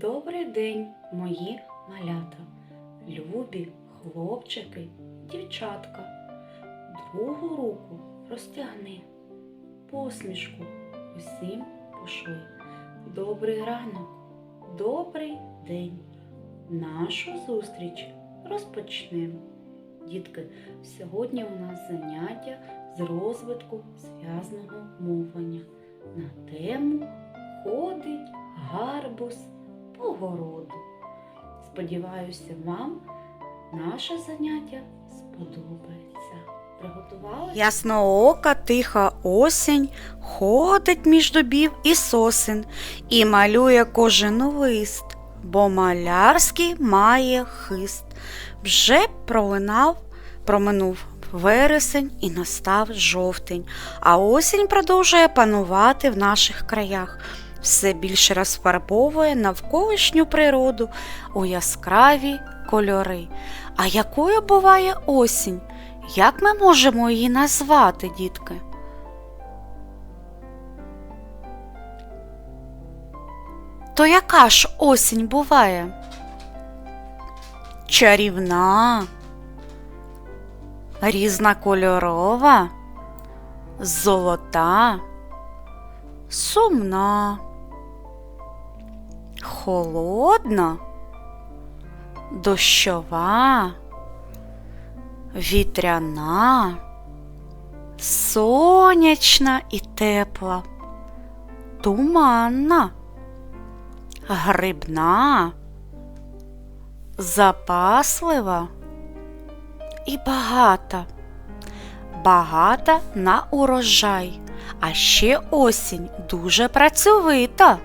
Добрий день, мої малята, любі хлопчики, дівчатка. Другу руку розтягни, посмішку усім пошли. Добрий ранок, добрий день. Нашу зустріч розпочнемо. Дітки, сьогодні у нас заняття з розвитку зв'язного мовлення на тему Ходить гарбуз по. Сподіваюся, вам наше заняття сподобається. Приготувалися? Ясноока тиха осінь ходить між дубів і сосен і малює кожен лист, бо малярський має хист. Вже пролинав, проминув вересень і настав жовтень, а осінь продовжує панувати в наших краях. Все більше розфарбовує навколишню природу у яскраві кольори. А якою буває осінь? Як ми можемо її назвати, дітки? То яка ж осінь буває? Чарівна, різнокольорова, золота, сумна, холодна, дощова вітряна, сонячна і тепла, туманна, грибна, запаслива і багата, багата на урожай, а ще осінь дуже працьовита.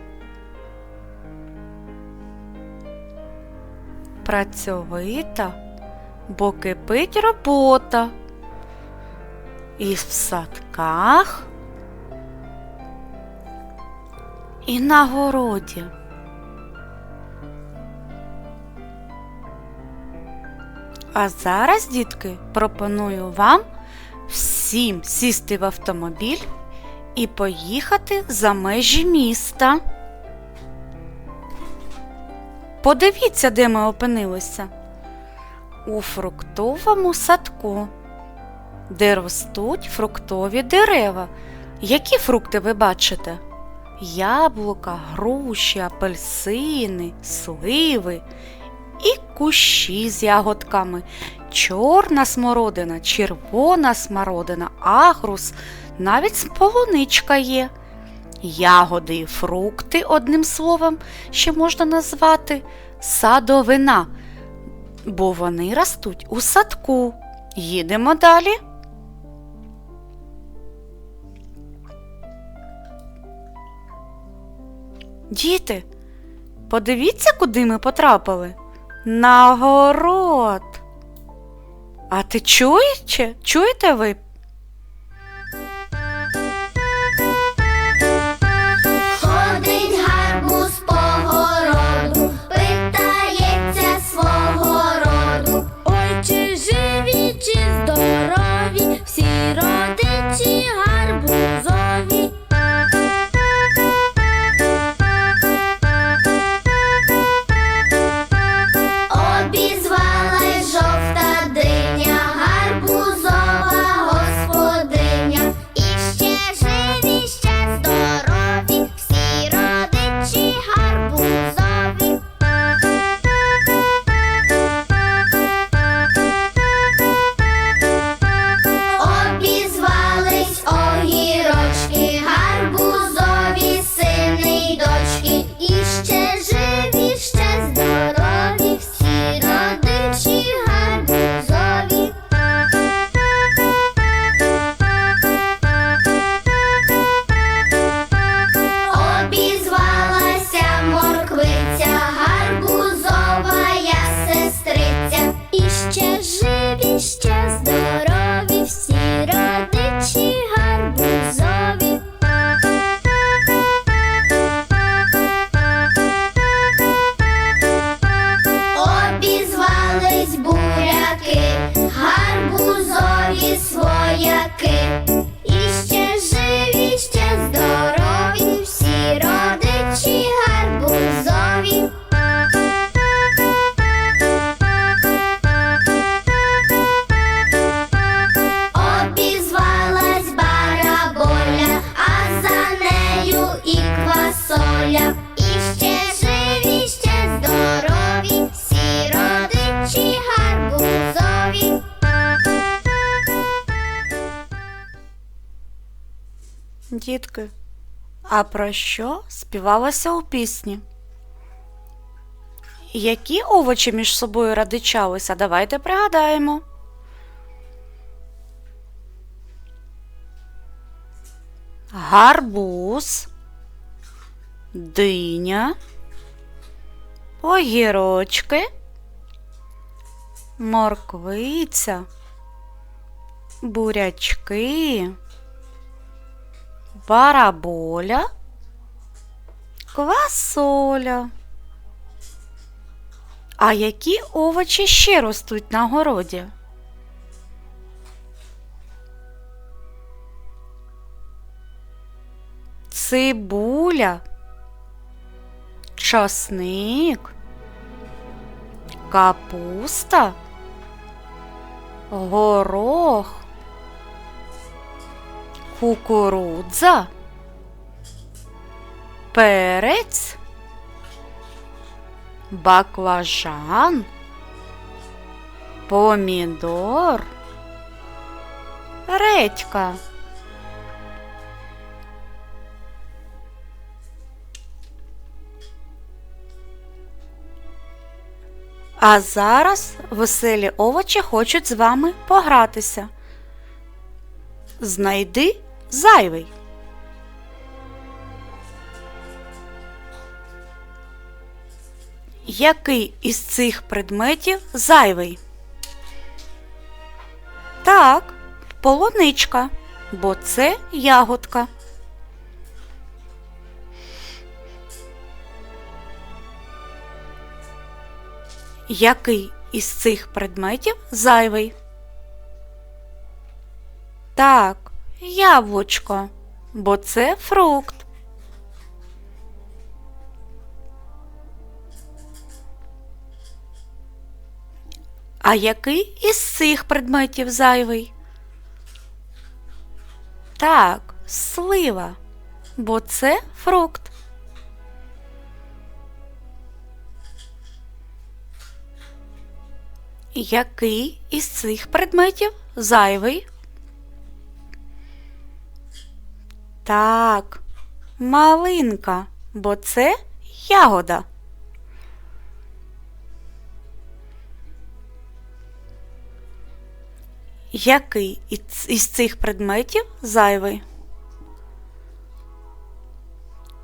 Працьовита бо кипить робота. І в садках, і на городі. А зараз, дітки, пропоную вам всім сісти в автомобіль і поїхати за межі міста. Подивіться, де ми опинилися у фруктовому садку, де ростуть фруктові дерева. Які фрукти ви бачите? Яблука, груші, апельсини, сливи і кущі з ягодками, чорна смородина, червона смородина, агрус, навіть полуничка є. Ягоди і фрукти, одним словом, ще можна назвати садовина бо вони ростуть у садку. Їдемо далі. Діти, подивіться, куди ми потрапили. На город. А ти чуєте? Чуєте ви? Hey. Дітки. А про що співалося у пісні? Які овочі між собою радичалися? Давайте пригадаємо. Гарбуз, диня, огірочки, морквиця, бурячки, бараболя, квасоля. А які овочі ще ростуть на городі? Цибуля, часник, капуста, горох, кукурудза, перець, баклажан, помідор, редька. А зараз веселі овочі хочуть з вами погратися. Знайди зайвий. Який із цих предметів зайвий? Так, полуничка, бо це ягодка. Який із цих предметів зайвий? Так, яблучко, бо це фрукт. А який із цих предметів зайвий? Так, слива, бо це фрукт. Який із цих предметів зайвий? Так, малинка, бо це ягода. Який із- цих предметів зайвий?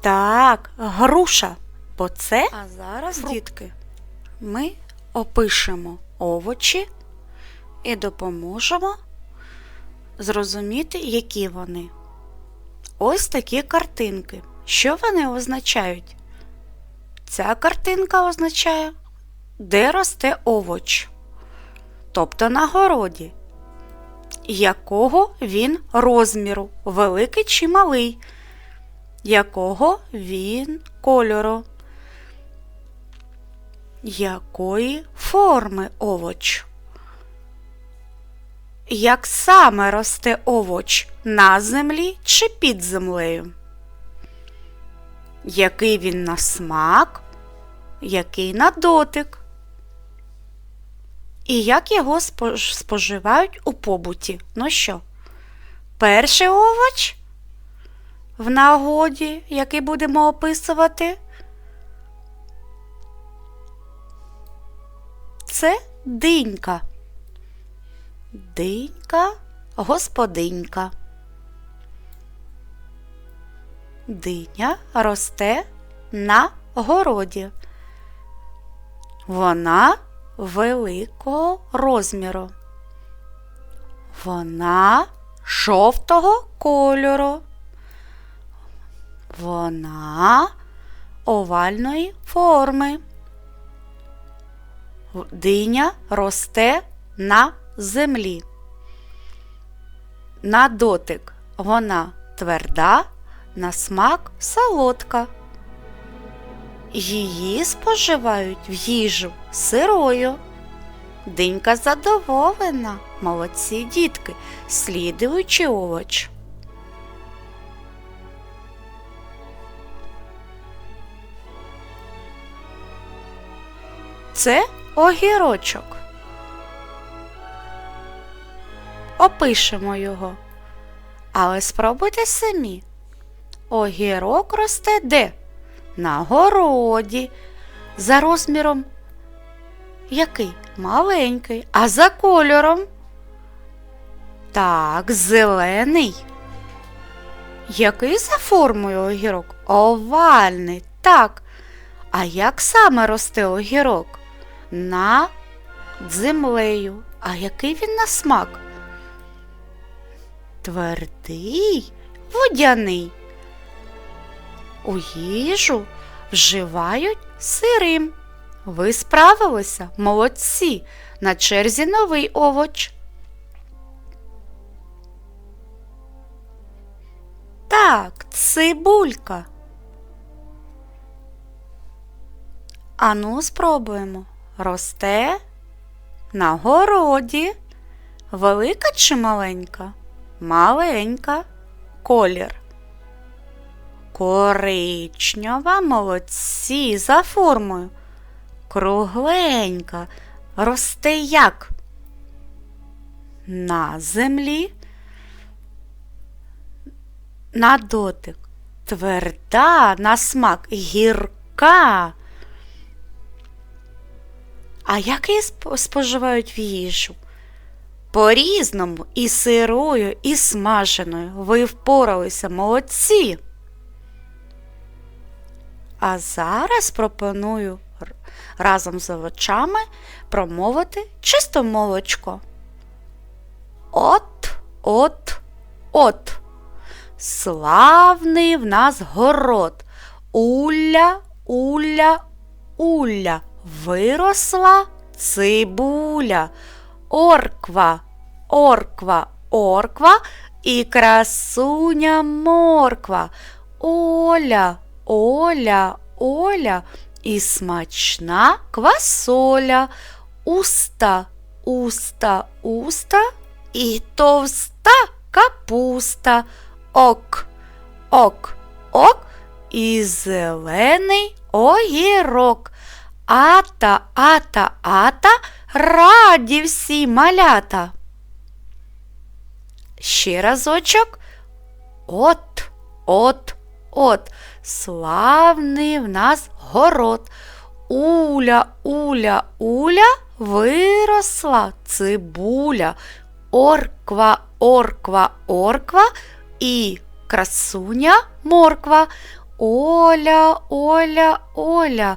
Так, груша, бо це. А зараз, дітки, ми опишемо овочі і допоможемо зрозуміти, які вони. Ось такі картинки. Що вони означають? Ця картинка означає, де росте овоч, тобто на городі. Якого він розміру, великий чи малий, якого він кольору, якої форми овоч? Як саме росте овоч на землі чи під землею? Який він на смак, який на дотик? І як його споживають у побуті? Ну що, перший овоч в нагоді, який будемо описувати? Це динька. Динька, господинька. Диня росте на городі. Вона великого розміру. Вона жовтого кольору. Вона овальної форми. Диня росте на землі. На дотик вона тверда, на смак солодка. Її споживають в їжу сирою. Динька задоволена, молодці дітки, слідуючи овоч. Це огірочок. Опишемо його. Але спробуйте самі. Огірок росте де? На городі. За розміром який? Маленький. А за кольором? Так, зелений. Який за формою огірок? Овальний. Так. А як саме росте огірок? Над землею. А який він на смак? Твердий, водяний. У їжу вживають сирим. Ви справилися, молодці. На черзі новий овоч. Так, цибулька. Ану, спробуємо. Росте на городі. Велика чи маленька? Маленька. Колір. Коричнева, молодці, за формою. Кругленька. Росте як? На землі. На дотик. Тверда, на смак, гірка. А як її споживають в їжу? По-різному, і сирою, і смаженою. Ви впоралися, молодці. А зараз пропоную разом з овочами промовити чистомовочко. От, от, от. Славний в нас город. Уля, уля, уля. Виросла цибуля. Орква, орква, орква і красуня морква. Оля, Оля, Оля і смачна квасоля. Уста, уста, уста і товста капуста. Ок, ок, ок і зелений огірок. Ата, ата, ата, раді всі малята. Ще разочок. От, от, от, славний в нас город. Уля, уля, уля, виросла цибуля. Орква, орква, орква і красуня морква. Оля, Оля, Оля.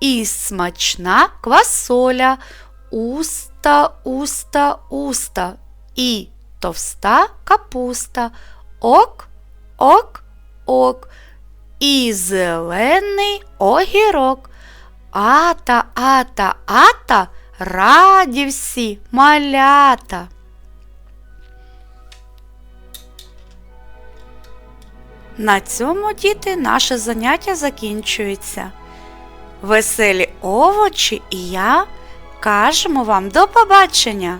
І смачна квасоля. Уста, уста, уста. І товста капуста. Ок, ок, ок. І зелений огірок. Ата, ата, ата, раді всі малята. На цьому, діти, наше заняття закінчується. Веселі овочі і я кажемо вам до побачення